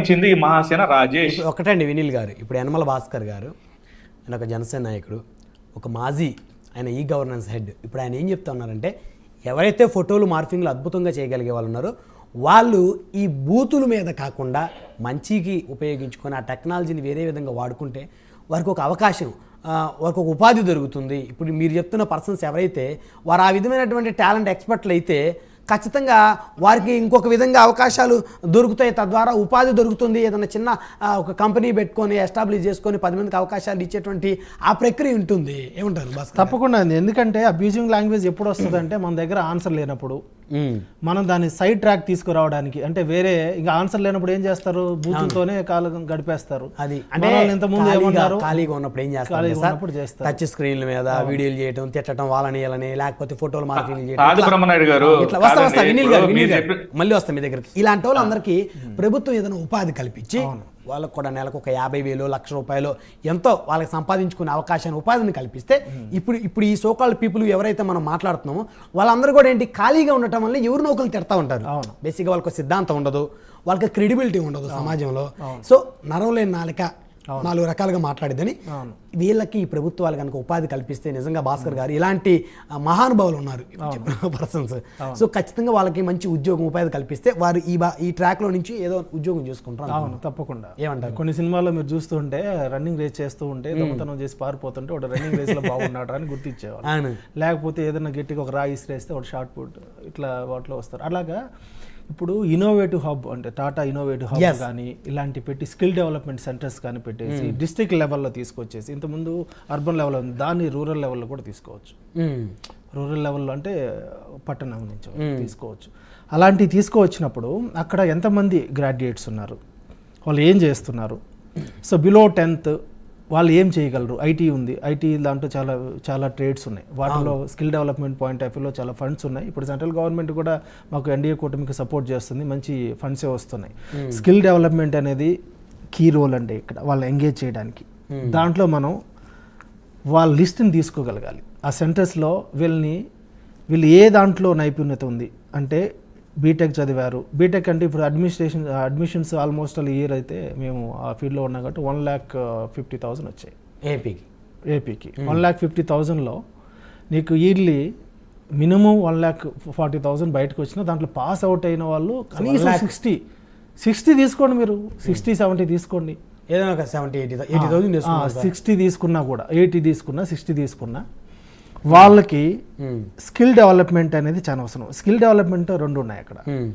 ఇచ్చింది ఈ మహాసేన రాజేష్. ఒకటండి వినిల్ గారు. ఇప్పుడు యనమల భాస్కర్ గారు ఆయన ఒక జనసేన నాయకుడు ఒక మాజీ ఆయన ఈ గవర్నెన్స్ హెడ్. ఇప్పుడు ఆయన ఏం చెప్తా ఉన్నారంటే ఎవరైతే ఫోటోలు మార్ఫింగ్లు అద్భుతంగా చేయగలిగే వాళ్ళు ఉన్నారో వాళ్ళు ఈ బూతుల మీద కాకుండా మంచికి ఉపయోగించుకొని ఆ టెక్నాలజీని వేరే విధంగా వాడుకుంటే వారికి ఒక అవకాశం వారికి ఒక ఉపాధి దొరుకుతుంది. ఇప్పుడు మీరు చెప్తున్న పర్సన్స్ ఎవరైతే వారు ఆ విధమైనటువంటి టాలెంట్ ఎక్స్పర్ట్లు అయితే ఖచ్చితంగా వారికి ఇంకొక విధంగా అవకాశాలు దొరుకుతాయి. తద్వారా ఉపాధి దొరుకుతుంది. ఏదైనా చిన్న ఒక కంపెనీ పెట్టుకొని ఎస్టాబ్లిష్ చేసుకొని పది మందికి అవకాశాలు ఇచ్చేటువంటి ఆ ప్రక్రియ ఉంటుంది. ఏమంటారు తప్పకుండా ఎందుకంటే అబ్యూజింగ్ లాంగ్వేజ్ ఎప్పుడు వస్తుంది అంటే మన దగ్గర ఆన్సర్ లేనప్పుడు. మనం దాన్ని సైడ్ ట్రాక్ తీసుకురావడానికి అంటే వేరే ఇంకా ఆన్సర్ లేనప్పుడు ఏం చేస్తారు? బూతులతోనే కాలం గడిపేస్తారు. అది అంటే ఇంత ముందు ఖాళీగా- ఏమన్నారు? ఖాళీగా ఉన్నప్పుడు ఏం చేస్తారు ఖాళీగా సార్ ఉన్నప్పుడు చేస్తారు. టచ్ స్క్రీన్ల మీద వీడియోలు చేయటం తిట్టడం వాళ్ళని వీళ్ళని లేకపోతే ఫోటోలు మార్కింగ్ చేయడం ఇట్లా- బ్రహ్మనాయుడు గారు ఇట్లా వస్తా వస్తా వినీల్ గారు వినీల్ గారు. మళ్ళీ వస్తా మీ దగ్గరికి. ఇలాంటి వాళ్ళందరికీ ప్రభుత్వం ఏదైనా ఉపాధి కల్పించి వాళ్ళకు కూడా నెలకు ఒక యాభై వేలు లక్ష రూపాయలు ఎంతో వాళ్ళకి సంపాదించుకునే అవకాశాన్ని ఉపాధిని కల్పిస్తే ఇప్పుడు ఇప్పుడు ఈ సోకాల్ పీపుల్ ఎవరైతే మనం మాట్లాడుతున్నామో వాళ్ళందరూ కూడా ఏంటి ఖాళీగా ఉండటం వల్ల ఎవరు నౌకలు తిడతా ఉంటారు. బేసిక్గా వాళ్ళకి సిద్ధాంతం ఉండదు వాళ్ళకి క్రెడిబిలిటీ ఉండదు సమాజంలో. సో నరం లేని నాలుక నాలుగు రకాలుగా మాట్లాడిద్దని. అవును. వీళ్ళకి ఈ ప్రభుత్వాలు కనుక ఉపాధి కల్పిస్తే నిజంగా భాస్కర్ గారు ఇలాంటి మహానుభావులు ఉన్నారు. పర్సన్స్ సో ఖచ్చితంగా వాళ్ళకి మంచి ఉద్యోగం ఉపాధి కల్పిస్తే వారు ఈ బా ఈ ట్రాక్లో నుంచి ఏదో ఉద్యోగం చేసుకుంటారు అవును తప్పకుండా. ఏమంటారు? కొన్ని సినిమాల్లో మీరు చూస్తూ ఉంటే రన్నింగ్ రేస్ చేస్తూ ఉంటే దొంగతనం చేసి పారిపోతుంటే ఒక రన్నింగ్ రేస్లో బాగున్నాడు అని గుర్తించేవాళ్ళు. లేకపోతే ఏదైనా గట్టిగా ఒక రాయి ఇసిరేస్తే ఒక షార్ట్ పుట్ ఇట్లా వాటిలో వస్తారు. అలాగా ఇప్పుడు ఇన్నోవేటివ్ హబ్ అంటే టాటా ఇన్నోవేటివ్ హబ్. కానీ ఇలాంటి పెట్టి స్కిల్ డెవలప్మెంట్ సెంటర్స్ కానీ పెట్టేసి డిస్ట్రిక్ట్ లెవెల్లో తీసుకొచ్చేసి ఇంతకుముందు అర్బన్ లెవెల్ ఉంది దాన్ని రూరల్ లెవెల్లో కూడా తీసుకోవచ్చు. రూరల్ లెవెల్లో అంటే పట్టణం నుంచి తీసుకోవచ్చు. అలాంటివి తీసుకువచ్చినప్పుడు అక్కడ ఎంతమంది గ్రాడ్యుయేట్స్ ఉన్నారు? వాళ్ళు ఏం చేస్తున్నారు? సో బిలో టెన్త్ వాళ్ళు ఏం చేయగలరు? ఐటీ ఉంది. ఐటీ దాంట్లో చాలా చాలా ట్రేడ్స్ ఉన్నాయి. వాటిలో స్కిల్ డెవలప్మెంట్ పాయింట్ ఆఫ్ వ్యూలో చాలా ఫండ్స్ ఉన్నాయి. ఇప్పుడు సెంట్రల్ గవర్నమెంట్ కూడా మాకు ఎన్డీఏ కూటమికి సపోర్ట్ చేస్తుంది. మంచి ఫండ్సే వస్తున్నాయి. స్కిల్ డెవలప్మెంట్ అనేది కీ రోల్ అండి ఇక్కడ వాళ్ళు ఎంగేజ్ చేయడానికి. దాంట్లో మనం వాళ్ళ లిస్ట్ని తీసుకోగలగాలి. ఆ సెంటర్స్లో వీళ్ళని వీళ్ళు ఏ దాంట్లో నైపుణ్యత ఉంది అంటే బీటెక్ చదివారు. బీటెక్ అంటే ఇప్పుడు administration admissions almost all year అయితే మేము ఆ ఫీల్డ్లో ఉన్నాం కాబట్టి వన్ ల్యాక్ ఫిఫ్టీ థౌసండ్ వచ్చాయి. ఏపీకి ఏపీకి వన్ ల్యాక్ ఫిఫ్టీ థౌజండ్లో నీకు yearly minimum one lakh forty thousand బయటకు వచ్చిన దాంట్లో పాస్ అవుట్ అయిన వాళ్ళు కనీసం సిక్స్టీ సిక్స్టీ తీసుకోండి మీరు. సిక్స్టీ సెవెంటీ తీసుకోండి. ఏదైనా ఒక seventy eighty eighty thousand. Sixty తీసుకున్నా కూడా ఎయిటీ తీసుకున్నా సిక్స్టీ తీసుకున్నా వాళ్ళకి ఉమ్. స్కిల్ డెవలప్మెంట్ అనేది చాలా అవసరం. స్కిల్ డెవలప్మెంట్ రెండు ఉన్నాయి అక్కడ. ఉమ్.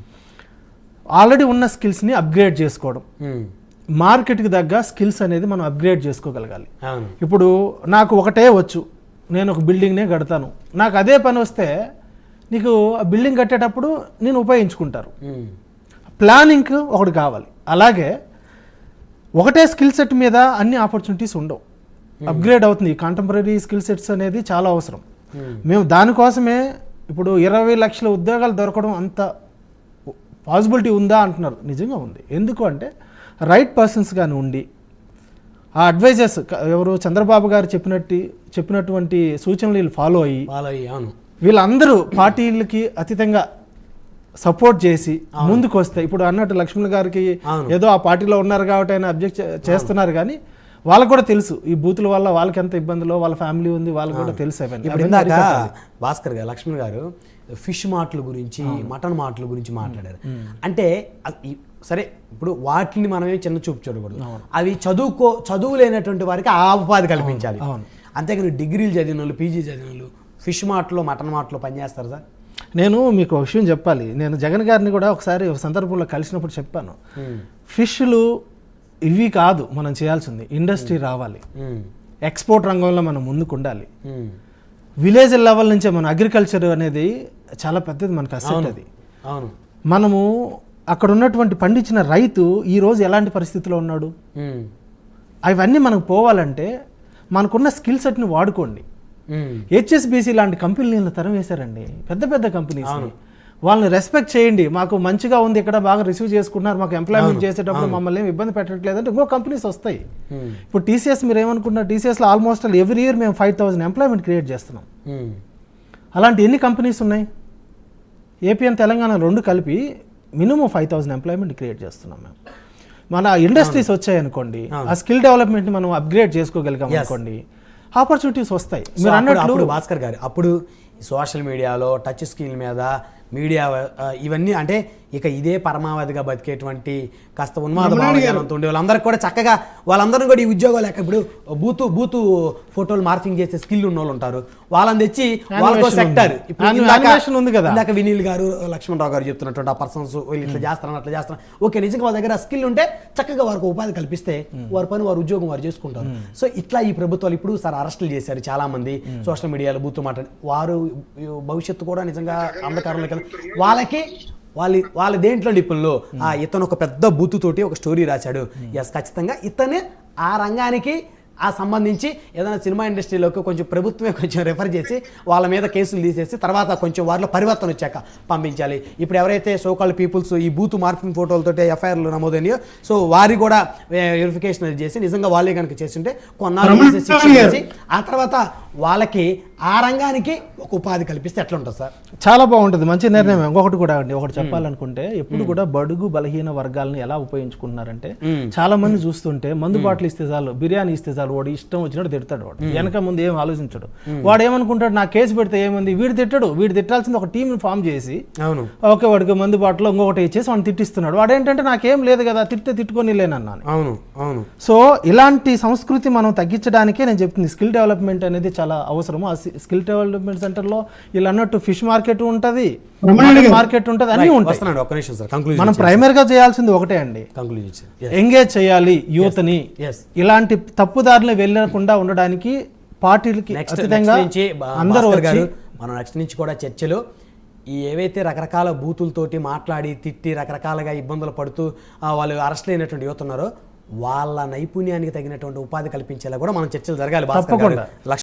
ఆల్రెడీ ఉన్న స్కిల్స్ని అప్గ్రేడ్ చేసుకోవడం. ఉమ్. మార్కెట్కి తగ్గ స్కిల్స్ అనేది మనం అప్గ్రేడ్ చేసుకోగలగాలి. ఇప్పుడు నాకు ఒకటే వచ్చు. నేను ఒక బిల్డింగ్నే కడతాను. నాకు అదే పని వస్తే నీకు ఆ బిల్డింగ్ కట్టేటప్పుడు నేను ఉపయోగించుకుంటారు. ప్లానింగ్ ఒకటి కావాలి. అలాగే ఒకటే స్కిల్ సెట్ మీద అన్ని ఆపర్చునిటీస్ ఉండవు. అప్గ్రేడ్ అవుతుంది. కాంటెంపరీ స్కిల్ సెట్స్ అనేది చాలా అవసరం. ఉమ్. మేము దానికోసమే ఇప్పుడు ఇరవై లక్షల ఉద్యోగాలు దొరకడం అంత పాసిబిలిటీ ఉందా అంటున్నారు. నిజంగా ఉంది. ఎందుకు అంటే రైట్ పర్సన్స్ కానీ ఉండి ఆ అడ్వైజర్స్ ఎవరు చంద్రబాబు గారు చెప్పినట్టు చెప్పినటువంటి సూచనలు వీళ్ళు ఫాలో అయ్యి వాళ్ళు అయ్యి, అవును. వీళ్ళందరూ పార్టీలకి అతీతంగా సపోర్ట్ చేసి ముందుకు వస్తే ఇప్పుడు అన్నట్టు లక్ష్మణ్ గారికి. ఏదో ఆ పార్టీలో ఉన్నారు కాబట్టి ఆయన అబ్జెక్ట్ చేస్తున్నారు కానీ వాళ్ళకు కూడా తెలుసు. ఈ బూతుల వల్ల వాళ్ళకి ఎంత ఇబ్బందులో వాళ్ళ ఫ్యామిలీ ఉంది వాళ్ళకి కూడా తెలుసు ఇప్పుడు ఇందాక. భాస్కర్ గారు లక్ష్మణ్ గారు ఫిష్ మాటల గురించి మటన్ మాటల గురించి మాట్లాడారు. అంటే సరే ఇప్పుడు వాటిని మనమే చిన్న చూపు చూడకూడదు. అవి చదువుకో చదువు లేనటువంటి వారికి ఆ ఉపాధి కల్పించాలి. అవును. అంతేగాని డిగ్రీలు చదివిన వాళ్ళు పీజీ చదివిన వాళ్ళు ఫిష్ మాటలో మటన్ మాటలో పనిచేస్తారు సార్? నేను మీకు ఒక విషయం చెప్పాలి. నేను జగన్ గారిని కూడా ఒకసారి ఒక సందర్భంలో కలిసినప్పుడు చెప్పాను. ఫిష్లు ఇవి కాదు మనం చేయాల్సింది. ఇండస్ట్రీ రావాలి. ఉమ్. ఎక్స్పోర్ట్ రంగంలో మనం ముందుకు ఉండాలి. విలేజ్ లెవెల్ నుంచే మన అగ్రికల్చర్ అనేది చాలా పెద్దది మనకు అసెట్ అది. అవును. మనము అక్కడ ఉన్నటువంటి పండించిన రైతు ఈ రోజు ఎలాంటి పరిస్థితిలో ఉన్నాడు. అవన్నీ మనకు పోవాలంటే మనకున్న స్కిల్ సెట్ని వాడుకోండి. హెచ్ఎస్బిసి లాంటి కంపెనీలను తరం వేశారండి పెద్ద పెద్ద కంపెనీస్ వాళ్ళని రెస్పెక్ట్ చేయండి. మాకు మంచిగా ఉంది ఇక్కడ బాగా రిసీవ్ చేసుకుంటున్నారు మాకు ఎంప్లాయ్మెంట్ చేసేటప్పుడు మమ్మల్ని ఏమి ఇబ్బంది పెట్టట్లేదు అంటే ఇంకో కంపెనీస్ వస్తాయి. ఇప్పుడు టీసీఎస్ మీరు ఏమనుకుంటున్నారు టీసీఎస్లో ఆల్మోస్ట్ ఎవ్రీ ఇయర్ మేము ఫైవ్ థౌసండ్ ఎంప్లాయ్మెంట్ క్రియేట్ చేస్తున్నాం. అలాంటి ఎన్ని కంపెనీస్ ఉన్నాయి? ఏపీ అండ్ తెలంగాణ రెండు కలిపి minimum five thousand employment create చేస్తున్నాం మేము. మన ఇండస్ట్రీస్ వచ్చాయనుకోండి ఆ స్కిల్ డెవలప్మెంట్ మనం అప్గ్రేడ్ చేసుకోగలిగాం అనుకోండి ఆపర్చునిటీస్ వస్తాయి. మీరు అన్నట్లు భాస్కర్ గారు అప్పుడు సోషల్ మీడియాలో టచ్ స్క్రీన్ మీద మీడియా ఇవన్నీ అంటే ఇక ఇదే పరమావధిగా బతికేటువంటి కాస్త ఉన్మాద భావజాలంతో ఉండే వాళ్ళందరికీ కూడా చక్కగా వాళ్ళందరూ కూడా ఈ ఉద్యోగాలు ఎక్కడ ఇప్పుడు బూతు బూతు ఫోటోలు మార్ఫింగ్ చేసే స్కిల్ ఉన్న వాళ్ళు ఉంటారు. వాళ్ళని తెచ్చి Animation సెక్టర్. ఉంది. కదా. ఇందాక వినీల్ గారు లక్ష్మణరావు గారు చెప్తున్నటువంటి ఆ పర్సన్స్ వీళ్ళు ఇట్లా చేస్తారని అట్లా చేస్తారు ఓకే నిజంగా వాళ్ళ దగ్గర స్కిల్ ఉంటే చక్కగా వారికి ఉపాధి కల్పిస్తే వారి పని వారి ఉద్యోగం వారు చేసుకుంటారు. సో ఇట్లా ఈ ప్రభుత్వాలు ఇప్పుడు సార్ అరెస్టులు చేశారు చాలా మంది సోషల్ మీడియాలో బూతు మాట వారు భవిష్యత్తు కూడా నిజంగా అంధకారంలోకి వెళ్ళ- వాళ్ళకి వాళ్ళ వాళ్ళ దేంట్లో నిపుణులు ఆ ఇతను ఒక పెద్ద బూతు తోటి ఒక స్టోరీ రాశాడు. ఎస్ ఖచ్చితంగా ఇతనే ఆ రంగానికి ఆ సంబంధించి ఏదైనా సినిమా ఇండస్ట్రీలోకి కొంచెం ప్రభుత్వమే కొంచెం రెఫర్ చేసి వాళ్ళ మీద కేసులు తీసేసి తర్వాత కొంచెం వారిలో పరివర్తన వచ్చాక పంపించాలి. ఇప్పుడు ఎవరైతే సోకాల్ పీపుల్స్ ఈ బూత్ మార్పింగ్ ఫోటోలతో ఎఫ్ఐఆర్లు నమోదైనాయో సో వారి కూడా వెరిఫికేషన్ చేసి నిజంగా వాళ్ళే కనుక చేస్తుంటే కొన్నాళ్ళు చేసి ఆ తర్వాత వాళ్ళకి ఆ రంగానికి ఒక ఉపాధి కల్పిస్తే ఎట్లా ఉంటుంది సార్? చాలా బాగుంటుంది. మంచి నిర్ణయం. ఇంకొకటి కూడా అండి ఒకటి చెప్పాలనుకుంటే ఎప్పుడు కూడా బడుగు బలహీన వర్గాలను ఎలా ఉపయోగించుకుంటున్నారంటే చాలా మంది చూస్తుంటే మందు బాటలు ఇస్తే చాలు బిర్యానీ ఇస్తే చాలు వాడు ఇష్టం వచ్చినట్టు తిడతాడు వాడు. వెనక ముందు ఏం ఆలోచించడు. వాడు ఏమనుకుంటాడు నా కేసు పెడితే ఏముంది? వీడు తిట్టడు. వీడు తిట్టాల్సింది ఒక టీం ఫామ్ చేసి అవును. ఓకే వాడికి మందు బాటలో ఇంకొకటి ఇచ్చేసి వాడిని తిట్టిస్తున్నాడు. వాడు ఏంటంటే నాకేం లేదు కదా తిట్టే తిట్టుకొని లేనన్నాను అవును అవును. సో ఇలాంటి సంస్కృతి మనం తగ్గించడానికే నేను చెప్తుంది. స్కిల్ డెవలప్మెంట్ అనేది చాలా అవసరము. ఆ స్కిల్ డెవలప్మెంట్ సెంటర్లో వీళ్ళు అన్నట్టు ఫిష్ మార్కెట్ ఉంటుంది మార్కెట్ ఉంటుంది అన్నీ ఉంటాయి. మనం ప్రైమరీగా చేయాల్సింది ఒకటే అండి. ఎంగేజ్ చేయాలి యూత్ని. ఇలాంటి తప్పుదారులు వెళ్ళకుండా ఉండడానికి పార్టీలకి బా- అందరూ మనం నెక్స్ట్ నుంచి కూడా చర్చలు ఈ ఏవైతే రకరకాల బూతులతోటి మాట్లాడి తిట్టి రకరకాలుగా ఇబ్బందులు పడుతూ వాళ్ళు అరెస్ట్ అయినటువంటి యువత ఉన్నారో వాళ్ళ నైపుణ్యానికి తగినటువంటి ఉపాధి కల్పించేలా కూడా మనం చర్చలు జరగాలి తప్పకుండా.